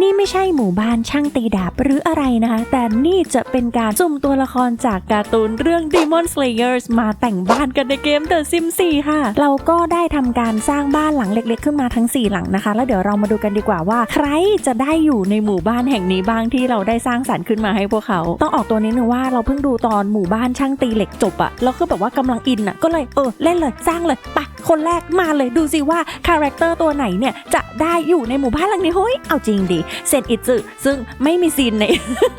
นี่ไม่ใช่หมู่บ้านช่างตีดาบหรืออะไรนะคะ แต่นี่จะเป็นการสุ่มตัวละครจากการ์ตูนเรื่อง Demon Slayers มาแต่งบ้านกันในเกม The Sims 4 ค่ะ เราก็ได้ทำการสร้างบ้านหลังเล็ก ๆ ขึ้นมาทั้ง 4 หลังนะคะ แล้วเดี๋ยวเรามาดูกันดีกว่าว่า ใครจะได้อยู่ในหมู่บ้านแห่งนี้บ้างที่เราได้สร้างสรรค์ขึ้นมาให้พวกเขา ต้องออกตัวนิดนึงว่าเราเพิ่งดูตอนหมู่บ้านช่างตีเหล็กจบอะแล้วคือแบบว่ากำลังอินอะก็เลยเออเล่นเลยสร้างเลยไปคนแรกมาเลยดูสิว่าคาแรคเตอร์ตัวไหนเนี่ยจะได้อยู่ในหมู่บ้านหลังนี้เฮ้ยเอาจริงดิเซนอิซึซึ่งไม่มีซีนใน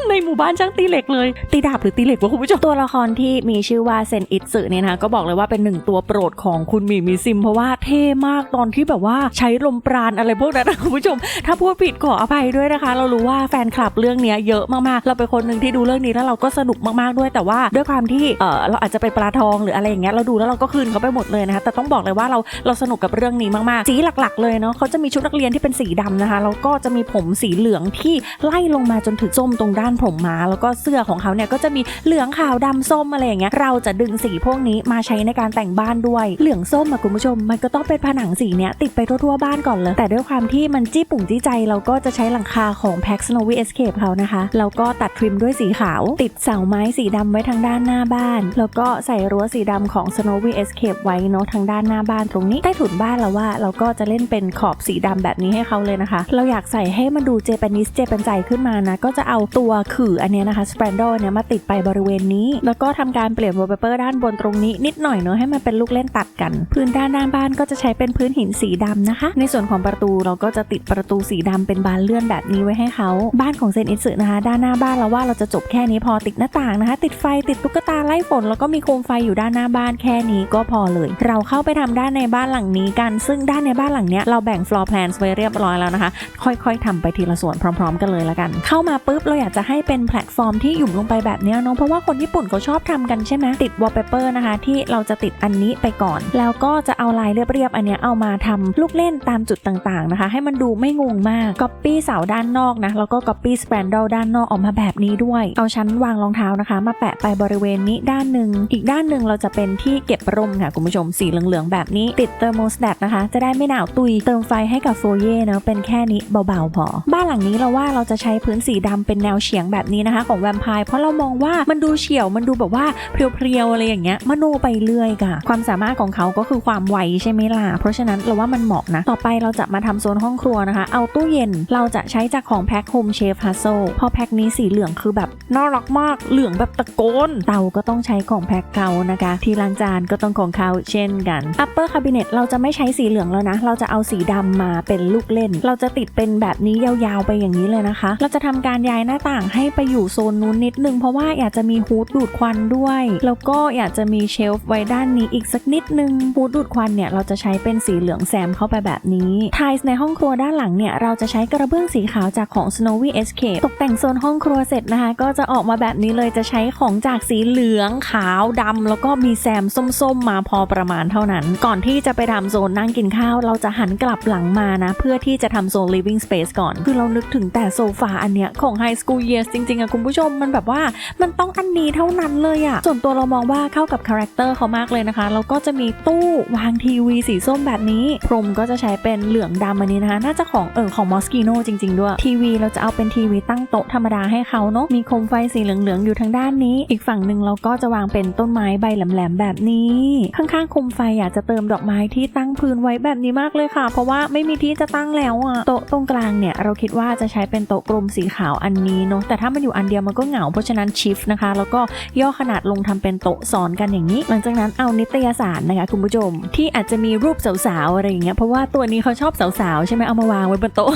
ในหมู่บ้านช่างตีเหล็กเลย ตีดาบหรือตีเหล็กวะคุณผู้ชมตัวละครที่มีชื่อว่าเซนอิซึเนี่ยนะคะก็บอกเลยว่าเป็นหนึ่งตัวโปรดของคุณมีมีซิม เพราะว่าเท่มากตอนที่แบบว่าใช้ลมปราณอะไรพวกนั้นนะคุณผู้ชม ถ้าพูดผิดขออภัยด้วยนะคะ เรารู้ว่าแฟนคลับเรื่องนี้เยอะมากๆ เราเป็นคนหนึ่งที่ดูเรื่องนี้แล้วเราก็สนุกมากๆด้วยแต่ว่าด้วยความที่เออเราอาจจะเป็นปลาทองหรืออะไรอย่างเงี้ยเราดูแล้วเราก็คืนเขาไปหมดเลยนะคะแต่ต้องบอกเลยว่าเราเราสนุกกับเรื่องนี้มากๆสีหลักๆเลยเนาะเขาจะมีชุดนักเรียนที่เป็นสีดำนะคะแล้วก็จะมีผมสีเหลืองที่ไล่ลงมาจนถึงส้มตรงด้านผมม้า แล้วก็เสื้อของเขาเนี่ยก็จะมีเหลืองขาวดำส้มอะไรอย่างเงี้ยเราจะดึงสีพวกนี้มาใช้ในการแต่งบ้านด้วย เหลืองส้มอะคุณผู้ชม มันก็ต้องเป็นผนังสีเนี้ยติดไปทั่วๆบ้านก่อนเลย แต่ด้วยความที่มันจี้ปุ่งจี้ใจเราก็จะใช้หลังคาของ Pack Snowy Escape เขานะคะแล้วก็ตัดทริมด้วยสีขาว ติดเสาไม้สีดำไว้ทางด้านหน้าบ้าน แล้วก็ใส่รั้วสีดำของ Snowy Escape ไว้เนาะทางด้านหน้าบ้านตรงนี้ใต้ถุนบ้านเราว่า เราก็จะเล่นเป็นขอบสีดำแบบนี้ให้เขาเลยนะคะ เราอยากใส่ให้มันดูเจแปนิสเจแปนใจขึ้นมานะ ก็จะเอาตัวขื่ออันนี้นะคะสเปรนโดเนี่ยมาติดไปบริเวณนี้ แล้วก็ทำการเปลี่ยนวอลเปเปอร์ด้านบนตรงนี้นิดหน่อยเนาะให้มันเป็นลูกเล่นตัดกัน พื้นด้านหน้าบ้านก็จะใช้เป็นพื้นหินสีดำนะคะ ในส่วนของประตูเราก็จะติดประตูสีดำเป็นบานเลื่อนแบบนี้ไว้ให้เขาบ้านของเซนอิสึนะคะ ด้านหน้าบ้านเราว่าเราจะจบแค่นี้พอติดหน้าต่างนะคะ ติดไฟติดตุ๊กตาไล่ฝนแล้วก็มีโคมไฟอยู่ด้านหน้าบ้านแค่นี้ก็พอเลย เราเข้าไปทำด้านในบ้านหลังนี้กัน ซึ่งด้านในบ้านหลังเนี้ยเราแบ่ง floor plans ไว้เรียบร้อยแล้วนะคะ ค่อย ๆทำไปทีละส่วนพร้อม ๆ กันเลยละกัน เข้ามาปุ๊บเราอยากจะให้เป็นแพลตฟอร์มที่หยุ่มลงไปแบบนี้เนาะเพราะว่าคนญี่ปุ่นเขาชอบทำกันใช่ไหมติด wallpaper นะคะ ที่เราจะติดอันนี้ไปก่อน แล้วก็จะเอาลายเรียบๆอันเนี้ยเอามาทำลูกเล่นตามจุดต่างๆนะคะ ให้มันดูไม่งงมาก copy เสาด้านนอกนะแล้วก็ copy spandrel ด้านนอกออกมาแบบนี้ด้วย เอาชั้นวางรองเท้านะคะ มาแปะไปบริเวณนี้ด้านหนึ่งอีกด้านหนึ่งเราจะเป็นที่เก็บร่มค่ะคุณผู้ชมสีเหลืองๆแบบนี้ติดเทอร์โมสแตทนะคะ จะได้ไม่หนาวตุยเติมไฟให้กับโฟเย่เนาะเป็นแค่นี้เบาๆพอบ้านหลังนี้เราว่าเราจะใช้พื้นสีดำเป็นแนวเฉียงแบบนี้นะคะของแวมไพร์เพราะเรามองว่ามันดูเฉียวมันดูแบบว่าเพรียวๆอะไรอย่างเงี้ยมโนไปเรื่อยค่ะ ความสามารถของเขาก็คือความไวใช่ไหมล่ะเพราะฉะนั้นเราว่ามันเหมาะนะ ต่อไปเราจะมาทำโซนห้องครัวนะคะ เอาตู้เย็นเราจะใช้จากของแพ็คโฮมเชฟฮัสโซพอแพ็คนี้สีเหลืองคือแบบน่ารักมากเหลืองแบบตะโกน เตาก็ต้องใช้ของแพ็คเขานะคะ ที่ล้างจานก็ต้องของเขาเช่นกัน upper cabinet เราจะไม่ใช้สีเหลืองแล้วนะ เราจะเอาสีดำมาเป็นลูกเล่น เราจะติดเป็นแบบนี้ยาวๆไปอย่างนี้เลยนะคะ เราจะทำการย้ายหน้าต่างให้ไปอยู่โซนนู้นนิดนึง เพราะว่าอยากจะมีฮูดดูดควันด้วย แล้วก็อยากจะมีเชลฟ์ไว้ด้านนี้อีกสักนิดนึงฮูดดูดควันเนี่ยเราจะใช้เป็นสีเหลืองแซมเข้าไปแบบนี้ไทส์ในห้องครัวด้านหลังเนี่ยเราจะใช้กระเบื้องสีขาวจากของ Snowy Escape ตกแต่งโซนห้องครัวเสร็จนะคะ ก็จะออกมาแบบนี้เลยจะใช้ของจากสีเหลืองขาวดำแล้วก็มีแซมส้มๆมาพอประมาณเท่านั้น ก่อนที่จะไปทำโซนนั่งกินข้าว เราจะหันกลับหลังมานะ เพื่อที่จะทำโซน living space ก่อนคือเรานึกถึงแต่โซฟาอันเนี้ยของ High School Years จริงๆอะคุณผู้ชมมันแบบว่ามันต้องอันนี้เท่านั้นเลยอะส่วนตัวเรามองว่าเข้ากับคาแรคเตอร์เขามากเลยนะคะ แล้วก็จะมีตู้วางทีวีสีส้มแบบนี้ พรมก็จะใช้เป็นเหลืองดำอันนี้นะคะ น่าจะของเออของ Moschino จริง ๆ ด้วย ทีวีเราจะเอาเป็นทีวีตั้งโต๊ะธรรมดาให้เขาเนาะมีโคมไฟสีเหลืองๆอยู่ทางด้านนี้ อีกฝั่งหนึ่งเราก็จะวางเป็นต้นไม้ใบแหลมๆแบบนี้ ข้างๆโคมไฟอยากจะเติมดอกไม้ที่ตั้งพื้นไว้แบบนี้มากเลยค่ะ เพราะว่าไม่มีที่จะตั้งแล้วอะโต๊ะตรงกลางเนี่ยเราคิดว่าจะใช้เป็นโต๊ะกลมสีขาวอันนี้เนาะแต่ถ้ามันอยู่อันเดียวมันก็เหงาเพราะฉะนั้นชิฟนะคะ แล้วก็ย่อขนาดลงทำเป็นโต๊ะซ้อนกันอย่างนี้ หลังจากนั้นเอานิตยสารนะคะคุณผู้ชม ที่อาจจะมีรูปสาวๆอะไรอย่างเงี้ยเพราะว่าตัวนี้เขาชอบสาวๆใช่ไหมเอามาวางไว้บนโต๊ะ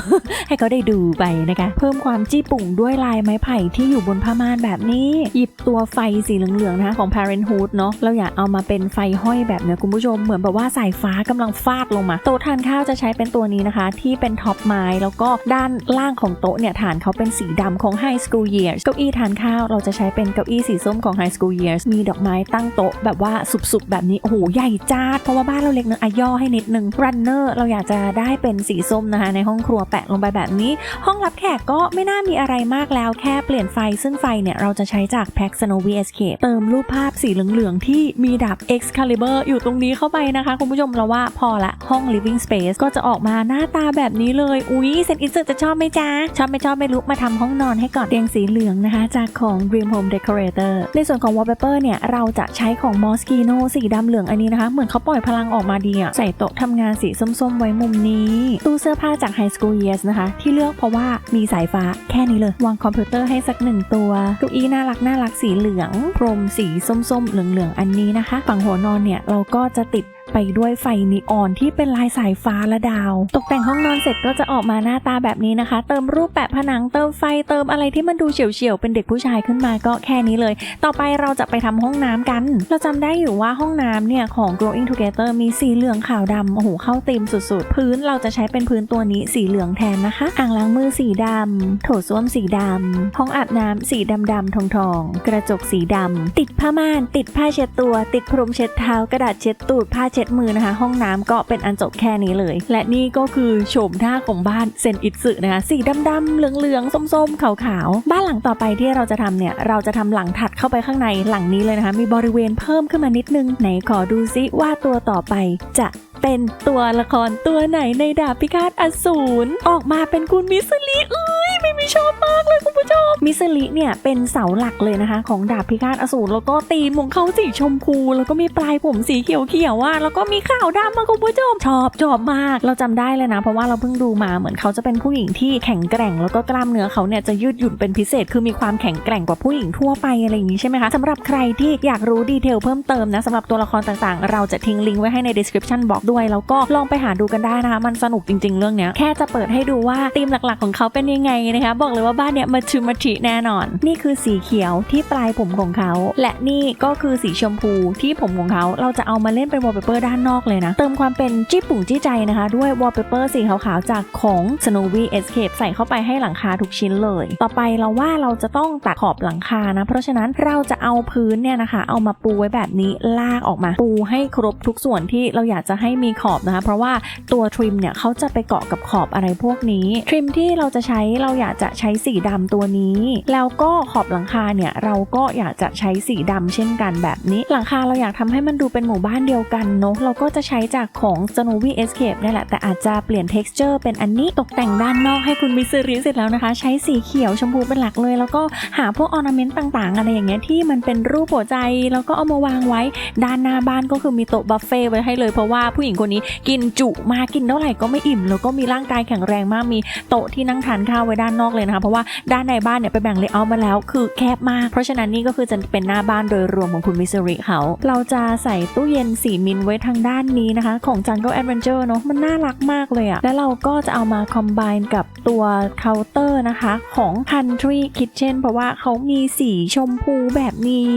ให้เขาได้ดูไปนะคะ เพิ่มความจี้ปุ่งด้วยลายไม้ไผ่ที่อยู่บนผ้าม่านแบบนี้ หยิบตัวไฟสีเหลืองๆนะคะของ Parenthood เนาะเราอยากเอามาเป็นไฟห้อยแบบเนี้ยคุณผู้ชมเหมือนแบบว่าสายฟ้ากำลังฟาดลงมาโต๊ะทานข้าวจะใช้เป็นตัวนี้นะคะ ที่เป็นท็อปไม้แล้วก็ด้านล่างของโต๊ะเนี่ยฐานเขาเป็นสีดำของ High School Years เก้าอี้ทานข้าวเราจะใช้เป็นเก้าอี้สีส้มของ High School Years มีดอกไม้ตั้งโต๊ะแบบว่าสุบๆแบบนี้โอ้โหใหญ่จ้าดเพราะว่าบ้านเราเล็กเนอะอะย่อให้นิดนึง Runner เราอยากจะได้เป็นสีส้มนะคะในห้องครัวแปะลงไปแบบนี้ ห้องรับแขกก็ไม่น่ามีอะไรมากแล้วแค่เปลี่ยนไฟซึ่งไฟเนี่ยเราจะใช้จากแพ็ก Snowy Escape เติมรูปภาพสีเหลืองๆที่มีดาบ Excalibur อยู่ตรงนี้เข้าไปนะคะคุณผู้ชมเราว่าพอละห้อง living space ก็จะออกมาหน้าตาแบบนี้เลยอุ๊ยเซนอิสจะจะชอบไหมจ๊ะ ชอบไม่ชอบไม่รู้มาทำห้องนอนให้ก่อนเตียงสีเหลืองนะคะ จากของ Dream Home Decorator ในส่วนของ wallpaper เนี่ย เราจะใช้ของ Moschino สีดำเหลืองอันนี้นะคะ เหมือนเขาปล่อยพลังออกมาดีอะใส่โต๊ะทำงานสีส้มๆ ไว้มุมนี้ ตู้เสื้อผ้าจาก High School Years นะคะ ที่เลือกเพราะว่ามีสายฟ้าแค่นี้เลยวางคอมพิวเตอร์ให้สักหนึ่งตัวเก้าอี้น่ารักน่ารักสีเหลืองพรมสีส้มๆเหลืองๆอันนี้นะคะ ฝั่งหัวนอนเนี่ยเราก็จะติด ไปด้วยไฟนีออนที่เป็นลายสายฟ้าและดาว ตกแต่งห้องนอนเสร็จก็จะออกมาหน้าตาแบบนี้นะคะ เติมรูปแปะผนังเติมไฟเติมอะไรที่มันดูเฉียวๆเป็นเด็กผู้ชายขึ้นมาก็แค่นี้เลย ต่อไปเราจะไปทำห้องน้ำกัน เราจำได้อยู่ว่าห้องน้ำเนี่ยของ Growing Together มีสีเหลืองขาวดำโอ้โหเข้าธีมสุดๆ พื้นเราจะใช้เป็นพื้นตัวนี้สีเหลืองแทนนะคะ อ่างล้างมือสีดำโถส้วมสีดำห้องอาบน้ำสีดำดำทองทองกระจกสีดำติดผ้าม่าน ติดผ้าเช็ดตัว ติดพรมเช็ดเท้ากระดาษเช็ดตูดผ้าเช็ดมือนะคะ ห้องน้ำก็เป็นอันจบแค่นี้เลย และนี่ก็คือโฉมหน้าของบ้านเซนอิตสึนะคะ สีดำๆเหลืองๆส้มๆขาวๆบ้านหลังต่อไปที่เราจะทำเนี่ยเราจะทำหลังถัดเข้าไปข้างในหลังนี้เลยนะคะ มีบริเวณเพิ่มขึ้นมานิดนึงไหนขอดูซิว่าตัวต่อไปจะ เป็นตัวละครตัวไหนในดาบพิฆาตอสูรออกมาเป็นคุณมิสลิเอ้ยไม่มีชอบมากเลยคุณผู้ชมมิสลิเนี่ยเป็นเสาหลักเลยนะคะ ของดาบพิฆาตอสูรแล้วก็ตีมของเขาสีชมพู แล้วก็มีปลายผมสีเขียวเขียวว่าแล้วก็มีขาวดำมาคุณผู้ชมชอบชอบมาก เราจำได้เลยนะ เพราะว่าเราเพิ่งดูมาเหมือนเขาจะเป็นผู้หญิงที่แข็งแกร่ง แล้วก็กล้ามเนื้อเขาเนี่ยจะยืดหยุ่นเป็นพิเศษ คือมีความแข็งแกร่งกว่าผู้หญิงทั่วไปอะไรอย่างนี้ใช่ไหมคะสำหรับใครที่อยากรู้ดีเทลเพิ่มเติมนะสำหรับตัวละครต่างๆ เราจะทิ้งลิงก์ไว้ให้ใน description box ด้วย แล้วก็ลองไปหาดูกันได้นะคะ มันสนุกจริง ๆ เรื่องเนี้ยแค่จะเปิดให้ดูว่าธีมหลักๆ ของเขาเป็นยังไงนะคะ บอกเลยว่าบ้านเนี้ยมาชูมาชิแน่นอน นี่คือสีเขียวที่ปลายผมของเขา และนี่ก็คือสีชมพูที่ผมของเขาเราจะเอามาเล่นเป็นวอลเปเปอร์ด้านนอกเลยนะ เติมความเป็นจี้ปุ่งจี้ใจนะคะ ด้วยวอลเปเปอร์สีขาวๆจากของ Snowy Escape ใส่เข้าไปให้หลังคาทุกชิ้นเลย ต่อไปเราว่าเราจะต้องตัดขอบหลังคานะ เพราะฉะนั้นเราจะเอาพื้นเนี่ยนะคะ เอามาปูไว้แบบนี้ลากออกมา ปูให้ครบทุกส่วนที่เราอยากจะให้มีขอบนะคะ เพราะว่าตัวทริมเนี่ยเขาจะไปเกาะกับขอบอะไรพวกนี้ ทริมที่เราจะใช้เราอยากจะใช้สีดำตัวนี้ แล้วก็ขอบหลังคาเนี่ยเราก็อยากจะใช้สีดำเช่นกันแบบนี้ หลังคาเราอยากทำให้มันดูเป็นหมู่บ้านเดียวกันเนาะเราก็จะใช้จากของ Snowy Escape นี่แหละแต่อาจจะเปลี่ยน texture เป็นอันนี้ตกแต่งด้านนอกให้คุณมิสซิริเสร็จแล้วนะคะ ใช้สีเขียวชมพูเป็นหลักเลย แล้วก็หาพวกออร์นาเมนต์ต่างๆ อะไรอย่างเงี้ยที่มันเป็นรูปหัวใจ แล้วก็เอามาวางไว้ด้านหน้าบ้านก็คือมีโต๊ะบัฟเฟ่ไว้ให้เลยเพราะว่าผู้หญิงคนนี้กินจุมากกินเท่าไหร่ก็ไม่อิ่ม แล้วก็มีร่างกายแข็งแรงมากมีโต๊ะที่นั่งทานข้าวไว้ด้านนอกเลยนะคะ เพราะว่าด้านในบ้านเนี่ยไปแบ่งเลเยอร์มาแล้วคือแคบมาก เพราะฉะนั้นนี่ก็คือจะเป็นหน้าบ้านโดยรวมของคุณมิสซิริเขาเราจะใส่ตู้เย็นสีมินไว้ทางด้านนี้นะคะ ของ Jungle Adventure เนาะมันน่ารักมากเลยอะแล้วเราก็จะเอามาคอม b บ n e กับตัวเคาน์เตอร์นะคะของ Country Kitchen เพราะว่าเขามีสีชมพูแบบนี้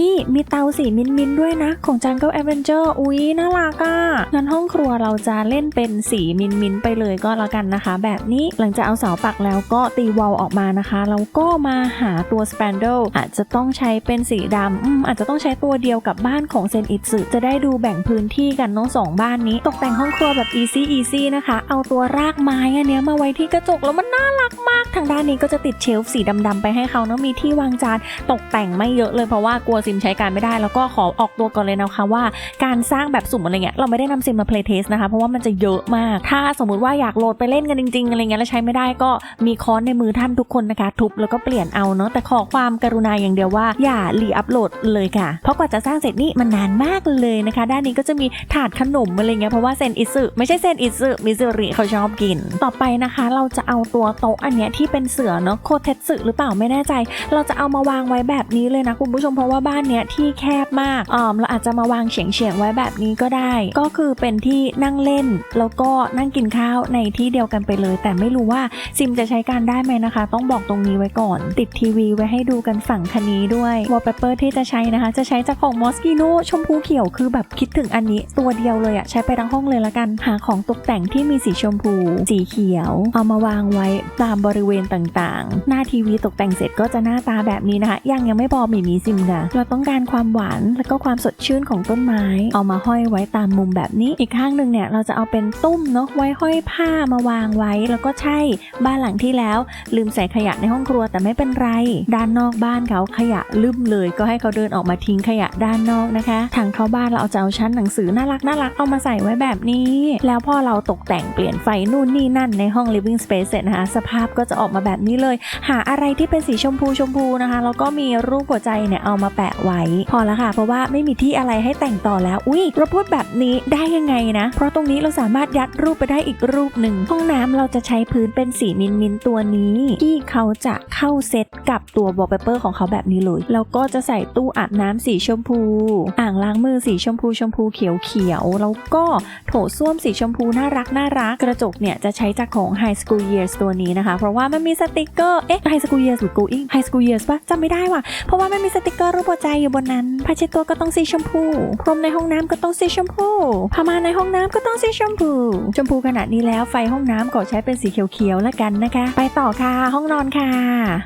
นี่มีเตาสีมินมินด้วยนะ ของ Jungle Adventure อุ๊ยน่ารักอะงั้นห้องครัวเราจะเล่นเป็นสีมินมินไปเลยก็แล้วกันนะคะ แบบนี้หลังจากเอาเสาปักแล้วก็ตีวอลออกมานะคะแล้วก็มาหาตัว Spandrel อาจจะต้องใช้เป็นสีดำอืมอาจจะต้องใช้ตัวเดียวกับบ้านของเซนอิตสึจะได้ดูแบ่งพื้นที่กันเน้องสองบ้านนี้ ตกแต่งห้องครัวแบบ easy easy นะคะ เอาตัวรากไม้อันเนี้ยมาไว้ที่กระจกแล้วมันน่ารักมาก ทางด้านนี้ก็จะติดเชลฟ์สีดำๆไปให้เขาเนาะมีที่วางจานตกแต่งไม่เยอะเลยเพราะว่ากลัวซิมใช้การไม่ได้ แล้วก็ขอออกตัวก่อนเลยนะคะว่า การสร้างแบบสุ่มอะไรเงี้ยเราไม่ได้นำซิมมา play test นะคะ เพราะว่ามันจะเยอะมาก ถ้าสมมุติว่าอยากโหลดไปเล่นกันจริงๆอะไรเงี้ยแล้วใช้ไม่ได้ก็มีค้อนในมือท่านทุกคนนะคะ ทุบแล้วก็เปลี่ยนเอาเนาะแต่ขอความกรุณาอย่างเดียวว่าอย่ารีอัพโหลดเลยค่ะ เพราะกว่าจะสร้างเสร็จนี่มันนานมากเลยนะคะ ด้านนี้ก็จะมีถาดขนมอะไรเงี้ยเพราะว่าเซนอิสึไม่ใช่เซนอิสึมิซูริเขาชอบกิน ต่อไปนะคะ เราจะเอาตัวโต๊ะอันเนี้ยที่เป็นเสือเนาะโคเทสึหรือเปล่าไม่แน่ใจ เราจะเอามาวางไว้แบบนี้เลยนะคุณผู้ชมเพราะว่าบ้านเนี้ยที่แคบมากอ่อเราอาจจะมาวางเฉียงเฉียงๆไว้แบบนี้ก็ได้ ก็คือือเป็นที่นั่งเล่น แล้วก็นั่งกินข้าวในที่เดียวกันไปเลย แต่ไม่รู้ว่าซิมจะใช้การได้ไหมนะคะ ต้องบอกตรงนี้ไว้ก่อน ติดทีวีไว้ให้ดูกันฝั่งคันนี้ด้วยวอลเปเปอร์ที่จะใช้นะคะ จะใช้จากของมอสกิโนชมพูเขียวคือแบบคิดถึงอันนี้ตัวเดียวเลยอะใช้ไปทั้งห้องเลยละกัน หาของตกแต่งที่มีสีชมพู สีเขียว เอามาวางไว้ตามบริเวณต่างๆ หน้าทีวีตกแต่งเสร็จก็จะหน้าตาแบบนี้นะคะ ยังยังไม่พอมีมีซิมค่ะเราต้องการความหวานและก็ความสดชื่นของต้นไม้ เอามาห้อยไว้ตามมุมแบบนี้ อีกข้างหนึ่งเนี่ยเราจะเอาเป็นตุ้มเนาะไว้ห้อยผ้ามาวางไว้ แล้วก็ใช่บ้านหลังที่แล้ว ลืมใส่ขยะในห้องครัวแต่ไม่เป็นไร ด้านนอกบ้านเขาขยะลืมเลย ก็ให้เขาเดินออกมาทิ้งขยะด้านนอกนะคะทางเข้าบ้านเราเอาจะเอาชั้นหนังสือน่ารักน่ารักเอามาใส่ไว้แบบนี้ แล้วพอเราตกแต่งเปลี่ยนไฟนู่นนี่นั่นในห้อง living space เสร็จนะคะสภาพก็จะออกมาแบบนี้เลย หาอะไรที่เป็นสีชมพูชมพูนะคะแล้วก็มีรูปหัวใจเนี่ยเอามาแปะไว้ พอแล้วค่ะเพราะว่าไม่มีที่อะไรให้แต่งต่อแล้วอุ้ยเราพูดแบบนี้ได้ยังไงนะ เพราะตรงนี้เราสามารถยัดรูปไปได้อีกรูปหนึ่ง ห้องน้ำเราจะใช้พื้นเป็นสีมินมินตัวนี้ ที่เขาจะเข้าเซตกับตัว wallpaper ของเขาแบบนี้เลยแล้วก็จะใส่ตู้อาบน้ำสีชมพู อ่างล้างมือสีชมพูชมพูเขียวเขียวแล้วก็โถส้วมสีชมพูน่ารักน่ารักกระจกเนี่ยจะใช้จากของ High School Years ตัวนี้นะคะ เพราะว่ามันมีสติกเกอร์เอ๊ะ High School Years หรือ Going High School Years ปะจำไม่ได้ว่ะเพราะว่ามันมีสติกเกอร์รูปหัวใจอยู่บนนั้นผ้าเช็ดตัวก็ต้องสีชมพูพรมในห้องน้ำก็ต้องสีชมพูผาม่านในห้องน้ำก็ต้องสีชมพู ชมพูขนาดนี้แล้วไฟห้องน้ำก็ใช้เป็นสีเขียวๆแล้วกันนะคะ ไปต่อค่ะห้องนอนค่ะ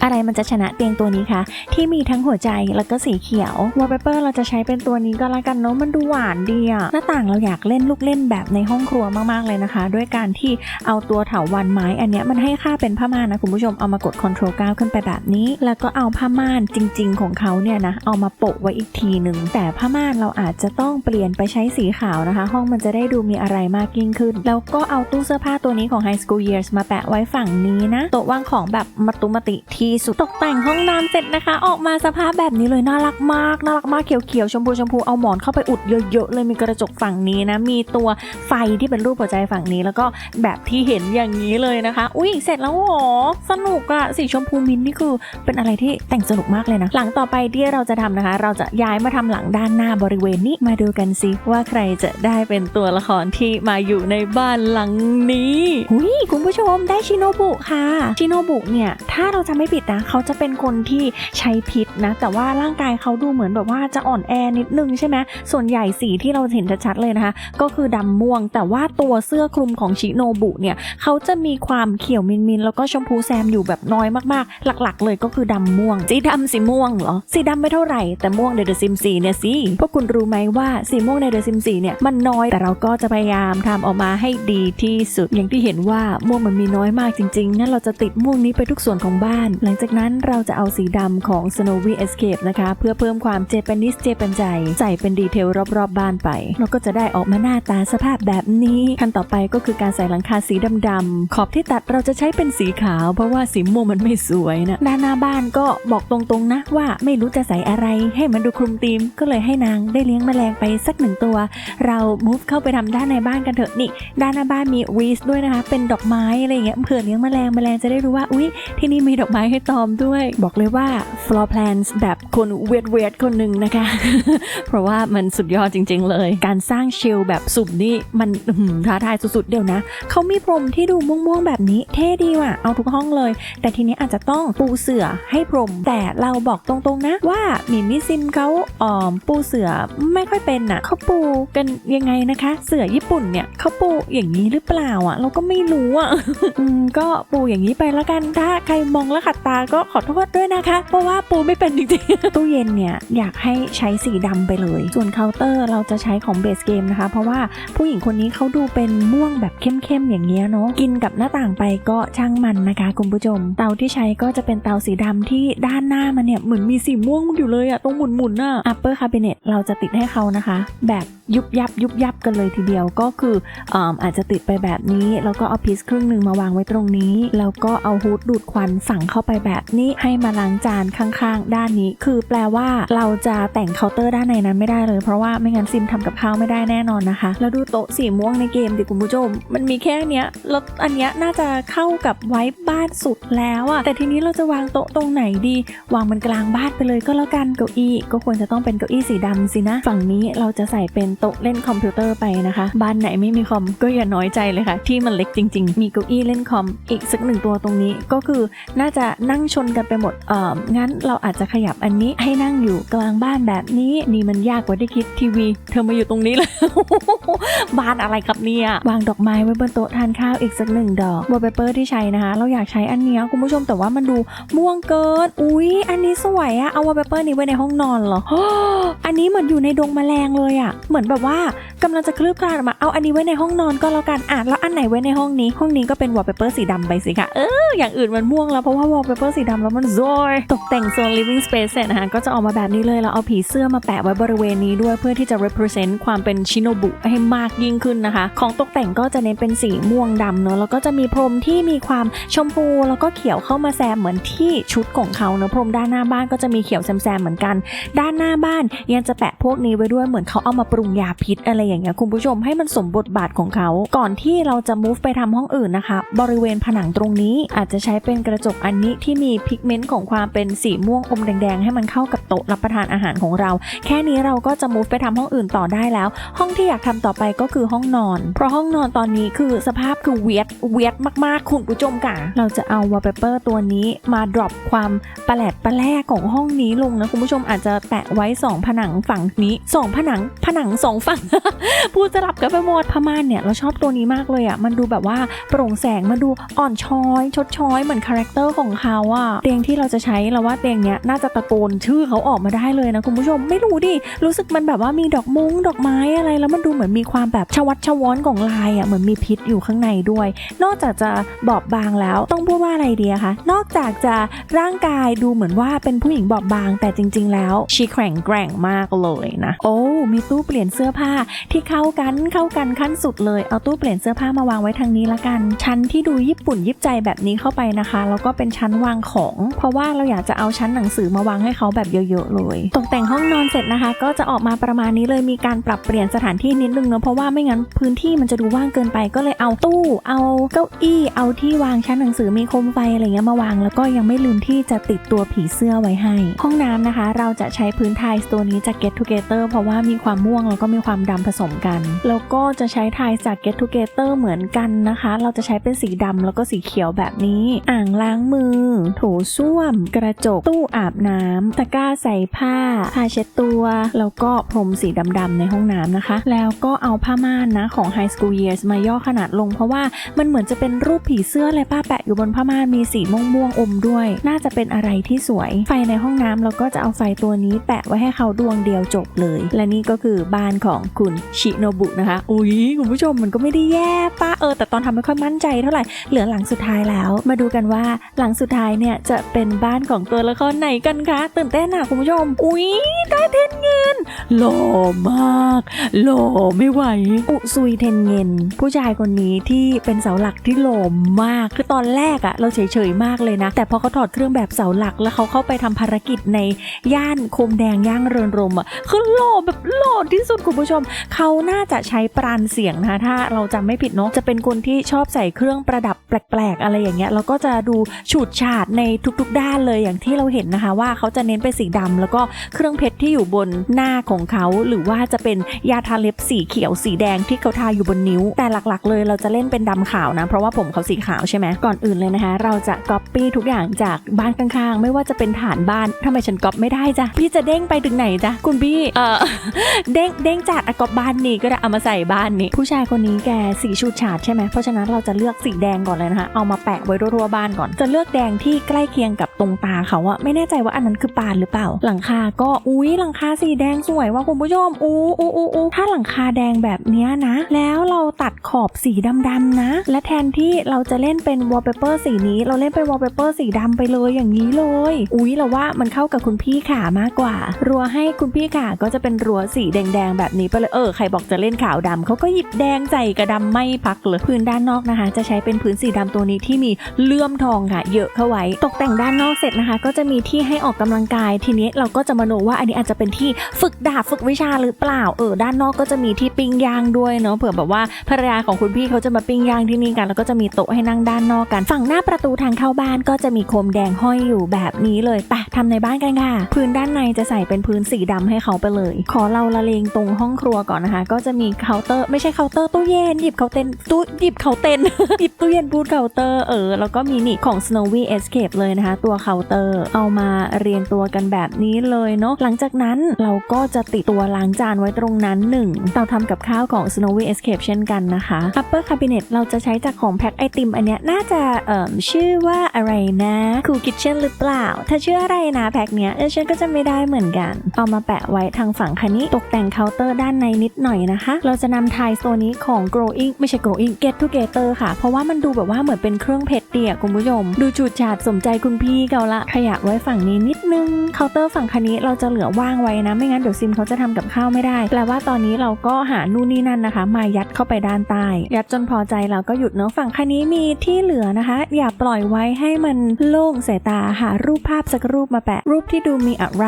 อะไรมันจะชนะเตียงตัวนี้คะที่มีทั้งหัวใจแล้วก็สีเขียว wallpaper เราจะใช้เป็นตัวนี้ก็แล้วกันเนาะมันดูหวานดีอะหน้าต่างเราอยากเล่นลูกเล่นแบบในห้องครัวมากๆเลยนะคะ ด้วยการที่เอาตัวเถาวันไม้อันเนี้ยมันให้ค่าเป็นผ้าม่านนะคุณผู้ชมเอามากด Ctrl 9ขึ้นไปแบบนี้ แล้วก็เอาผ้าม่านจริง ๆ ของเขาเนี่ยนะเอามาโปะไว้อีกทีหนึ่งแต่ผ้าม่านเราอาจจะต้องเปลี่ยนไปใช้สีขาวนะคะห้ององมันจะได้ดูมีอะไรมากยิ่งขึ้น แล้วก็เอาตู้เสื้อผ้าตัวนี้ของ High School Years มาแปะไว้ฝั่งนี้นะโต๊ะวางของแบบมัตุมติที่สุดตกแต่งห้องน้ำเสร็จนะคะ ออกมาสภาพแบบนี้เลยน่ารักมากน่ารักมากเขียวๆชมพูชมพูเอาหมอนเข้าไปอุดเยอะๆเลยมีกระจกฝั่งนี้นะ มีตัวไฟที่เป็นรูปหัวใจฝั่งนี้ แล้วก็แบบที่เห็นอย่างนี้เลยนะคะ อุ้ยเสร็จแล้วหรอสนุกอะสีชมพูมินนี่คือเป็นอะไรที่แต่งสนุกมากเลยนะ หลังต่อไปที่เราจะทำนะคะ เราจะย้ายมาทำหลังด้านหน้าบริเวณนี้มาดูกันสิว่าใครจะได้เป็นตัวละครที่มาอยู่ในบ้านหลังนี้หุยคุณผู้ชมได้ชิโนบุค่ะ ชิโนบุเนี่ย ถ้าเราจะไม่ผิดนะ เขาจะเป็นคนที่ใช้พิษนะ แต่ว่าร่างกายเขาดูเหมือนแบบว่าจะอ่อนแอนิดนึงใช่ไหมส่วนใหญ่สีที่เราเห็นชัดๆเลยนะคะ ก็คือดำม่วง แต่ว่าตัวเสื้อคลุมของชิโนบุเนี่ย เขาจะมีความเขียวมินมินๆแล้วก็ชมพูแซมอยู่แบบน้อยมากๆ หลักๆ เลยก็คือดำม่วง สีดำสีม่วงเหรอ สีดำไม่เท่าไหร่แต่ม่วงในเดอะซิมซีเนี่ยสิพวกคุณรู้ไหมว่าสีม่วงในเดอะซิมซีเนี่ยมันน้อย แต่เราก็จะพยายามทำออกมาให้ดีที่สุด อย่างที่เห็นว่าม่วงมันมีน้อยมากจริงๆ งั้นเราจะติดม่วงนี้ไปทุกส่วนของบ้าน หลังจากนั้นเราจะเอาสีดำของ Snowy Escape นะคะ เพื่อเพิ่มความเจแปนิสเจแปนใจ ใส่เป็นดีเทลรอบๆบบ้านไป เราก็จะได้ออกมาหน้าตาสภาพแบบนี้ ขั้นต่อไปก็คือการใส่หลังคาสีดำๆขอบที่ตัดเราจะใช้เป็นสีขาว เพราะว่าสีม่วงมันไม่สวยนะด้านหน้าบ้านก็บอกตรงๆนะว่าไม่รู้จะใส่อะไรให้มันดูคลุมธีมก็เลยให้นางได้เลี้ยงแมลงไปสักหนึ่งตัว เรา move เข้าไปทำด้านในบ้านกันเถอะนี่ ด้านหน้าบ้านมีวีสด้วยนะคะ เป็นดอกไม้อะไรอย่างเงี้ยเผื่อเลี้ยงแมลงแมลงจะได้รู้ว่าอุ๊ยที่นี่มีดอกไม้ให้ตอมด้วย บอกเลยว่า floor plans แบบคนเวทเวทคนหนึ่งนะคะ เพราะว่ามันสุดยอดจริง ๆ เลย การสร้างเชลฟ์แบบสุ่มนี่มันท้าทายสุดๆเดี๋ยวนะเขามีพรมที่ดูม่วงๆแบบนี้เท่ดีว่ะเอาทุกห้องเลย แต่ทีนี้อาจจะต้องปูเสื่อให้พรม แต่เราบอกตรงๆนะว่ามีมิซิมเขาอ่อมปูเสื่อไม่ค่อยเป็นน่ะเขาปูกันยังไงนะคะ เสื่อญี่ปุ่นเนี่ยเขาปูอย่างนี้หรือเปล่าอะ เราก็ไม่รู้อะอืมก็ปูอย่างนี้ไปแล้วกันถ้าใครมองแล้วขัดตาก็ขอโทษด้วยนะคะ เพราะว่าปูไม่เป็นจริงๆตู้เย็นเนี่ยอยากให้ใช้สีดำไปเลย ส่วนเคาน์เตอร์เราจะใช้ของเบสเกมนะคะ เพราะว่าผู้หญิงคนนี้เขาดูเป็นม่วงแบบเข้มๆอย่างเงี้ยเนาะกินกับหน้าต่างไปก็ช่างมันนะคะ คุณผู้ชม เตาที่ใช้ก็จะเป็นเตาสีดำที่ด้านหน้ามันเนี่ยเหมือนมีสีม่วงอยู่เลยอะตรงหมุนๆน่ะ upper cabinet เราจะติดให้เขานะคะ แบบยุบยับยุบยับกันเลยทีเดียวก็คืออาอาจจะติดไปแบบนี้ แล้วก็เอาพีซครึ่งหนึ่งมาวางไว้ตรงนี้ แล้วก็เอาฮูดดูดควันฝังเข้าไปแบบนี้ให้มาล้างจานข้างๆ ด้านนี้ คือแปลว่าเราจะแต่งเคาน์เตอร์ด้านในนั้นไม่ได้เลย เพราะว่าไม่งั้นซิมทำกับข้าวไม่ได้แน่นอนนะคะ แล้วดูโต๊ะสีม่วงในเกมดิคุณผู้ชมมันมีแค่เนี้ยแล้วอันเนี้ยน่าจะเข้ากับไว้บ้านสุดแล้วอะแต่ทีนี้เราจะวางโต๊ะตรงไหนดี วางมันกลางบ้านไปเลยก็แล้วกันเก้าอี้ ก็ควรจะต้องเป็นเก้าอี้สีดำสินะ ฝั่งนี้เราจะใส่เป็นโต๊ะเล่นคอมพิวเตอร์ไปนะคะ บ้านไหนไม่มีคอมก็อย่าน้อยใจเลยค่ะ ที่มันเล็กจริง ๆ มีเก้าอี้เล่นคอมอีกสักหนึ่งตัวตรงนี้ก็คือน่าจะนั่งชนกันไปหมดเอ่องั้นเราอาจจะขยับอันนี้ให้นั่งอยู่กลางบ้านแบบนี้นี่มันยากกว่าที่คิดทีวี เธอมาอยู่ตรงนี้เลยบ้านอะไรครับเนี่ยวางดอกไม้ไว้บนโต๊ะทานข้าวอีกสักหนึ่งดอกวอลเปเปอร์ที่ใช้นะคะ เราอยากใช้อันเนี้ยคุณผู้ชมแต่ว่ามันดูม่วงเกิน อุ๊ยอันนี้สวยอะเอาวอลเปเปอร์นี้ไว้ในห้องนอนเหรออันนี้เหมือนอยู่ในดงแมลงเลยอะเหมือนแบบว่ากำลังจะคลืบคลานออกมาเอาอันนี้ไว้ในห้องนอนก็แล้วกันอะแล้วอันไหนไว้ในห้องนี้ ห้องนี้ก็เป็นวอลเปเปอร์สีดำไปสิคะเอออย่างอื่นมันม่วงแล้วเพราะว่าวอลเปเปอร์สีดำแล้วมันซอยตกแต่งโซน living space เสร็จนะคะก็จะออกมาแบบนี้เลยเราเอาผีเสื้อมาแปะไว้บริเวณนี้ด้วยเพื่อที่จะ represent ความเป็นชิโนบุให้มากยิ่งขึ้นนะคะ ของตกแต่งก็จะเน้นเป็นสีม่วงดำเนอะแล้วก็จะมีพรมที่มีความชมพูแล้วก็เขียวเข้ามาแซมเหมือนที่ชุดของเขาเนอะพรมด้านหน้าบ้านก็จะมีเขียวแซมๆเหมือนกัน ด้านหน้าบ้านยังจะแปะพวกนี้ไว้ด้วยเหมือนเขาเอามาปรุงยาพิษอะไรอย่างเงี้ยคุณผู้ชมให้มันสมบทบาทของเขา ก่อนที่เราจะ move ไปทำห้องอื่นนะคะ บริเวณผนังตรงนี้อาจจะใช้เป็นกระจกอันนี้ที่มีพิกเมนต์ของความเป็นสีม่วงอมแดงๆ ให้มันเข้ากับโต๊ะรับประทานอาหารของเรา แค่นี้เราก็จะ move ไปทำห้องอื่นต่อได้แล้ว ห้องที่อยากทำต่อไปก็คือห้องนอน เพราะห้องนอนตอนนี้คือสภาพคือเวียดเวียดมากๆ คุณผู้ชมค่ะเราจะเอา wallpaper ตัวนี้มา drop ความประหลาดประแลกของห้องนี้ลงนะคุณผู้ชมอาจจะแปะไว้ 2 ผนังฝั่งนี้ 2 ผนังผนัง 2 ฝั่งพูดสลับกันไปหมดพม่านเนี่ยเราชอบตัวนี้มากเลยอะมันดูแบบว่าโปร่งแสงมันดูอ่อนช้อย ชดช้อยเหมือนคาแรคเตอร์ของเขาอะเตียงที่เราจะใช้เราว่าเตียงเนี้ยน่าจะตะโกนชื่อเขาออกมาได้เลยนะคุณผู้ชมไม่รู้ดิรู้สึกมันแบบว่ามีดอกมุ้งดอกไม้อะไร แล้วมันดูเหมือนมีความแบบชวัดชวอนของลายอะเหมือนมีพิษอยู่ข้างในด้วย นอกจากจะบอบบางแล้วต้องพูดว่าอะไรดีคะนอกจากจะร่างกายดูเหมือนว่าเป็นผู้หญิงบอบบาง แต่จริง ๆ แล้วชีแข็งแกร่งมากเลยนะ โอ้มีตู้เปลี่ยนเสื้อผ้าที่เข้ากันเข้ากันขั้นสุดเลยเอาตู้เปลี่ยนเสื้อผ้ามาวางไว้ทางนี้ละกัน ชั้นที่ดูญี่ปุ่นยิบใจแบบนี้เข้าไปนะคะ แล้วก็เป็นชั้นวางของ เพราะว่าเราอยากจะเอาชั้นหนังสือมาวางให้เขาแบบเยอะๆเลย ตกแต่งห้องนอนเสร็จนะคะ ก็จะออกมาประมาณนี้เลยมีการปรับเปลี่ยนสถานที่นิดนึงเนอะเพราะว่าไม่งั้นพื้นที่มันจะดูว่างเกินไปก็เลยเอาตู้ เอาเก้าอี้ เอาที่วางชั้นหนังสือมีโคมไฟอะไรเงี้ยมาวาง แล้วก็ยังไม่ลืมที่จะติดตัวผีเสื้อไว้ให้ ห้องน้ำนะคะ เราจะใช้พื้นไทยตัวนี้จาก Get Together เพราะว่ามีความม่วงแล้วก็มีความดำผสมกัน แล้วก็จะใช้ไทยจาก Get Together เหมือนกันนะคะ เราจะใช้เป็นสีดำแล้วก็สีเขียวแบบนี้ อ่างล้างมือโถส้วม กระจก ตู้อาบน้ำตะกร้าใส่ผ้าผ้าเช็ดตัว แล้วก็พรมสีดำๆในห้องน้ำนะคะ แล้วก็เอาผ้าม่านนะของ High School Years มาย่อขนาดลง เพราะว่ามันเหมือนจะเป็นรูปผีเสื้อเลยป้าแปะอยู่บนผ้าม่านมีสีม่วงม่วงๆอมด้วย น่าจะเป็นอะไรที่สวย ไฟในห้องน้ำเราก็จะเอาไฟตัวนี้แปะไว้ให้เขาดวงเดียวจบเลย และนี่ก็คือบ้านของคุณชิโนบุนะคะ อุ้ยคุณผู้ชมมันก็ไม่ได้แย่ป้าเออ แต่ตอนทำไม่ค่อยมั่นใจเท่าไหร่ เหลือหลังสุดท้ายแล้ว มาดูกันว่าหลังสุดท้ายเนี่ยจะเป็นบ้านของตัวละครไหนกันคะ ตื่นเต้นอะคุณผู้ชม อุ้ยได้เทนเงินหล่อมาก หล่อไม่ไหว อุซุยเทนเงินผู้ชายคนนี้ที่เป็นเสาหลักที่หล่อมาก คือตอนแรกอะเราเฉยๆมากเลยนะ แต่พอเขาถอดเครื่องแบบเสาหลักแล้วเขาเข้าไปทำภารกิจในย่านโคมแดงย่างเรินรมอะคือหล่อแบบหล่อที่สุดคุณผู้ชมเขาน่าจะใช้ปราณเสียงนะคะถ้าเราจำไม่ผิดเนาะจะเป็นคนที่ชอบใส่เครื่องประดับแปลกๆ อะไรอย่างเงี้ยแล้วก็จะดูฉูดฉาดในทุกๆ ด้านเลยอย่างที่เราเห็นนะคะ ว่าเขาจะเน้นเป็นสีดำแล้วก็เครื่องเพชรที่อยู่บนหน้าของเขา หรือว่าจะเป็นยาทาเล็บสีเขียวสีแดงที่เขาทาอยู่บนนิ้ว แต่หลักๆ เลยเราจะเล่นเป็นดำขาวนะเพราะว่าผมเขาสีขาวใช่ไหมก่อนอื่นเลยนะคะ เราจะก๊อปปี้ทุกอย่างจากบ้านข้างๆ ไม่ว่าจะเป็นฐานบ้านทำไมฉันก๊อปไม่ได้จ้ะพี่จะเด้งไปถึงไหนจ้ะคุณพี่เออเด้งเด้งจากอะกอบบ้านนี้ก็ได้เอามาใส่บ้านนี้ ผู้ชายคนนี้แกสีชูดฉาดใช่ไหมเพราะฉะนั้นเราจะเลือกสีแดงก่อนเลยนะคะเอามาแปะไว้ทั่วๆบ้านก่อน จะเลือกแดงที่ใกล้เคียงกับตรงตาเขาอะไม่แน่ใจว่าอันนั้นคือปานหรือเปล่า หลังคาก็อุ้ยหลังคาสีแดงสวยว่าคุณผู้ชมอู้อู้อู้อู้ถ้าหลังคาแดงแบบเนี้ยนะ แล้วเราตัดขอบสีดำๆนะ และแทนที่เราจะเล่นเป็นวอลเปเปอร์สีนี้ เราเล่นเป็นวอลเปเปอร์สีดำไปเลยอย่างนี้เลย อุ้ยเราว่ามันเข้ากับคุณพี่ขามากกว่า รัวให้คุณพี่ขาก็จะเป็นรัวสีแดงๆแบบนี้ไปเลยเออใครบอกจะเล่นขาวดำเขาก็หยิบแดงใส่กระดำไม่พักเลยพื้นด้านนอกนะคะ จะใช้เป็นพื้นสีดำตัวนี้ที่มีเลื่อมทองค่ะ เยอะเข้าไว้ ตกแต่งด้านนอกเสร็จนะคะ ก็จะมีที่ให้ออกกำลังกาย ทีนี้เราก็จะมาโนว่าอันนี้อาจจะเป็นที่ฝึกดาบฝึกวิชาหรือเปล่าเออด้านนอกก็จะมีที่ปิ้งย่างด้วยเนาะเผื่อแบบว่าภรรยาของคุณพี่เขาจะมาปิ้งย่างที่นี่กัน แล้วก็จะมีโต๊ะให้นั่งด้านนอกกันฝั่งหน้าประตูทางเข้าบ้านก็จะมีโคมแดงห้อยอยู่แบบนี้เลยไปทำในบ้านกันค่ะ พื้นด้านในจะใส่เป็นพื้นสีดำให้เขาไปเลย ขอเราละเลงตรงห้องครัวก่อนนะคะ ก็จะมีเคาน์เตอร์ไม่ใช่เคาน์เตอร์ตู้เย็นหยิบเคาน์เตนตู้หยิบเคาน์เตนหยิบตู้เย็นบูธเคาน์เตอร์เออแล้วก็มีนี่ของ Snowy Escape เลยนะคะ ตัวเคาน์เตอร์เอามาเรียงตัวกันแบบนี้เลยเนาะหลังจากนั้นเราก็จะติดตัวล้างจานไว้ตรงนั้นหนึ่งเตาทำกับข้าวของ Snowy Escape เช่นกันนะคะ Upper Cabinet เราจะใช้จากของแพ็คไอติมอันเนี้ยน่าจะเอ่อชื่อว่าอะไรนะ Cool Kitchen หรือเปล่า ถ้าชื่ออะไรนะแพ็คเนี้ยเออฉันก็จะไม่ได้เหมือนกัน เอามาแปะไว้ทางฝั่งคันนี้ตกแต่งเคาน์เตอร์ด้านในนิดหน่อยนะคะ เราจะนำไทยตัวนี้ของ growing ไม่ใช่ growing get together ค่ะ เพราะว่ามันดูแบบว่าเหมือนเป็นเครื่องเพชรเตี่ยคุณผู้ชม ดูฉูดฉาดสมใจคุณพี่เกาละ ขยะไว้ฝั่งนี้นิดนึง เคาน์เตอร์ฝั่งคันนี้เราจะเหลือว่างไว้นะ ไม่งั้นเดี๋ยวซิมเขาจะทำกับข้าวไม่ได้ แปลว่าตอนนี้เราก็หานู่นนี่นั่นนะคะ มายัดเข้าไปด้านใต้ ยัดจนพอใจเราก็หยุดเนาะ ฝั่งคันนี้มีที่เหลือนะคะ อย่าปล่อยไว้ให้มันโล่งสายตา หารูปภาพสักรูปมาแปะ รูปที่ดูมีอะไร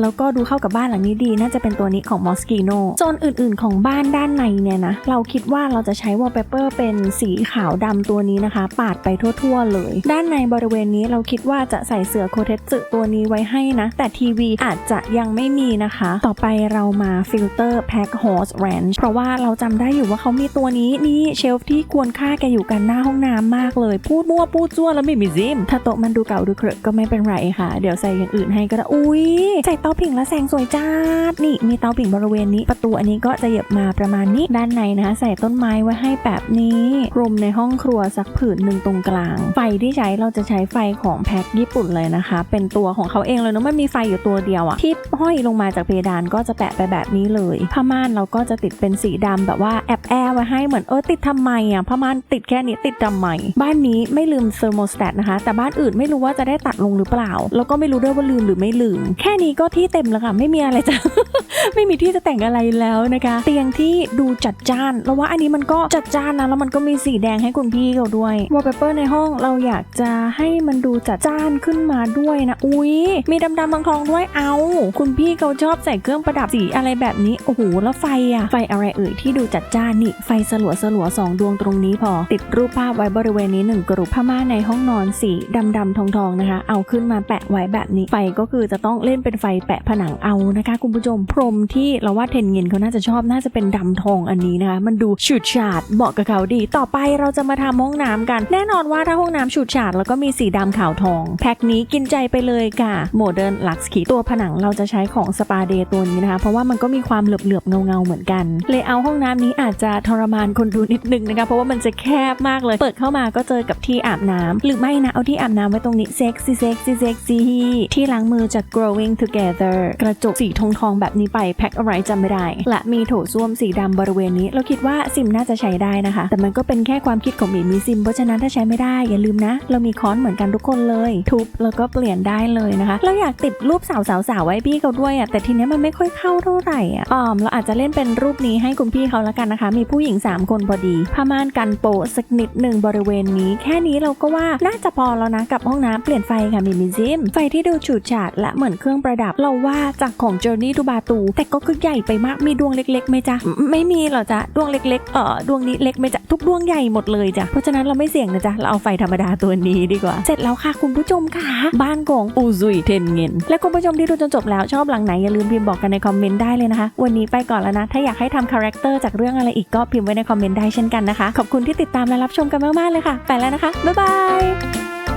แล้วก็ดูเข้ากับบ้านหลังนี้ดี น่าจะเป็นตัวนี้ของ Moschino โซนอื่นๆของบ้านด้านในเนี่ยนะ เราคิดว่าเราจะใช้ wallpaper เป็นสีขาวดำตัวนี้นะคะ ปาดไปทั่วๆเลย ด้านในบริเวณนี้เราคิดว่าจะใส่เสือโคเทสึตัวนี้ไว้ให้นะ แต่ทีวีอาจจะยังไม่มีนะคะ ต่อไปเรามาฟิลเตอร์แพ็ค Horse Ranch เพราะว่าเราจำได้อยู่ว่าเขามีตัวนี้นี่เชลฟ์ที่ควรค่าแกอยู่กันหน้าห้องน้ำมากเลย พูดมั่วพูดจ้วแล้วไม่มีซิม ถ้าโต๊ะมันดูเก่าดูเครอะก็ไม่เป็นไรค่ะ เดี๋ยวใส่อย่างอื่นให้ก็ได้อุ้ยใส่เตาผิงและแสงสวยจ้าดนี่มีเตาผิงบริเวณนี้ประตูอันนี้ก็จะเหยียบมาประมาณนี้ด้านในนะคะใส่ต้นไม้ไว้ให้แบบนี้กลมในห้องครัวสักผืนหนึ่งตรงกลาง ไฟที่ใช้เราจะใช้ไฟของแพ็คญี่ปุ่นเลยนะคะ เป็นตัวของเขาเองเลยเนอะมันมีไฟอยู่ตัวเดียวอะที่ห้อยลงมาจากเพดานก็จะแปะไปแบบนี้เลยผ้าม่านเราก็จะติดเป็นสีดำแบบว่าแอบแอร์ไว้ให้เหมือนเออติดทำไมอะผ้าม่านติดแค่นี้ติดทำไมบ้านนี้ไม่ลืมเซอร์โมสแตทนะคะ แต่บ้านอื่นไม่รู้ว่าจะได้ตัดลงหรือเปล่า แล้วก็ไม่รู้ด้วยว่าลืมหรือไม่ลืม แค่นี้ก็ที่เต็มแล้วค่ะไม่มีอะไรจะไม่มีที่จะแต่งอะไรแล้วนะคะ เตียงที่ดูจัดจ้านแล้วว่าอันนี้มันก็จัดจ้านนะแล้วมันก็มีสีแดงให้คุณพี่เขาด้วยวอลเปเปอร์ในห้องเราอยากจะให้มันดูจัดจ้านขึ้นมาด้วยนะอุ๊ยมีดำๆทองๆด้วยเอาคุณพี่เขาชอบใส่เครื่องประดับสีอะไรแบบนี้โอ้โหแล้วไฟอะไฟอะไรเอ่ยที่ดูจัดจ้านนี่ไฟสลัวสลัวสองดวงตรงนี้พอ ติดรูปภาพไว้บริเวณนี้หนึ่งกรุผ้าม่านในห้องนอนสีดำๆทองๆนะคะ เอาขึ้นมาแปะไว้แบบนี้ไฟก็คือจะต้องเล่นเป็นไฟแปะผนังเอานะคะ คุณผู้ชมพรมที่เราว่าเทนเงินเขาน่าจะชอบน่าจะเป็นดำทองอันนี้นะคะมันดูฉูดฉาดเหมาะกับเขาดี ต่อไปเราจะมาทำห้องน้ำกัน แน่นอนว่าถ้าห้องน้ำฉูดฉาดแล้วก็มีสีดำขาวทอง แพ็คนี้กินใจไปเลยค่ะโมเดิร์นลักซ์คีตัวผนังเราจะใช้ของสปาเดย์ตัวนี้นะคะเพราะว่ามันก็มีความเหลือบๆเงาๆเหมือนกันเลยเอาห้องน้ำนี้อาจจะทรมานคนดูนิดนึงนะคะเพราะว่ามันจะแคบมากเลย เปิดเข้ามาก็เจอกับที่อาบน้ำหรือไม่นะเอาที่อาบน้ำไว้ตรงนี้เซ็กซี่เซ็กซี่เซ็กซี่ที่ล้างมือจาก growing together กระจกสีทองทองแบบนี้ไปแพ็คอะไรจำไม่ได้ และมีีโถส้วมสีดำบริเวณนี้ เราคิดว่าซิมน่าจะใช้ได้นะคะ แต่มันก็เป็นแค่ความคิดของหมีมีซิม เพราะฉะนั้นถ้าใช้ไม่ได้อย่าลืมนะ เรามีค้อนเหมือนกันทุกคนเลย ทุบแล้วก็เปลี่ยนได้เลยนะคะ เราอยากติดรูปสาวสาวๆๆไว้พี่เขาด้วยอะแต่ทีเนี้ยมันไม่ค่อยเข้าเท่าไหร่อะอ๋อมเราอาจจะเล่นเป็นรูปนี้ให้คุณพี่เขาละกันนะคะ มีผู้หญิง 3 คนพอดีผ้าม่านกันโปะสักนิดหนึ่งบริเวณนี้ แค่นี้เราก็ว่าน่าจะพอแล้วนะกับห้องน้ำเปลี่ยนไฟค่ะมีมิซิมไฟที่ดูฉูดฉาดและเหมือนเครื่องประดับ เราว่าจากของ Journey to Batu แต่ก็คือใหญ่ไปมากมีดวงเล็กๆไหมจ๊ะไม่ม่มีหรอจ๊ะดวงเล็กๆเออดวงนี้เล็กไหมจ๊ะทุกดวงใหญ่หมดเลยจ้ะเพราะฉะนั้นเราไม่เสี่ยงนะจ๊ะเราเอาไฟธรรมดาตัวนี้ดีกว่า เสร็จแล้วค่ะคุณผู้ชมค่ะ บ้านของอูซุยเทนเงินและคุณผู้ชมที่ดูจนจบแล้วชอบหลังไหนอย่าลืมพิมพ์บอกกันในคอมเมนต์ได้เลยนะคะ วันนี้ไปก่อนแล้วนะ ถ้าอยากให้ทำคาแรคเตอร์จากเรื่องอะไรอีกก็พิมพ์ไว้ในคอมเมนต์ได้เช่นกันนะคะขอบคุณที่ติดตามและรับชมกันมากๆเลยค่ะ ไปแล้วนะคะบ๊ายบาย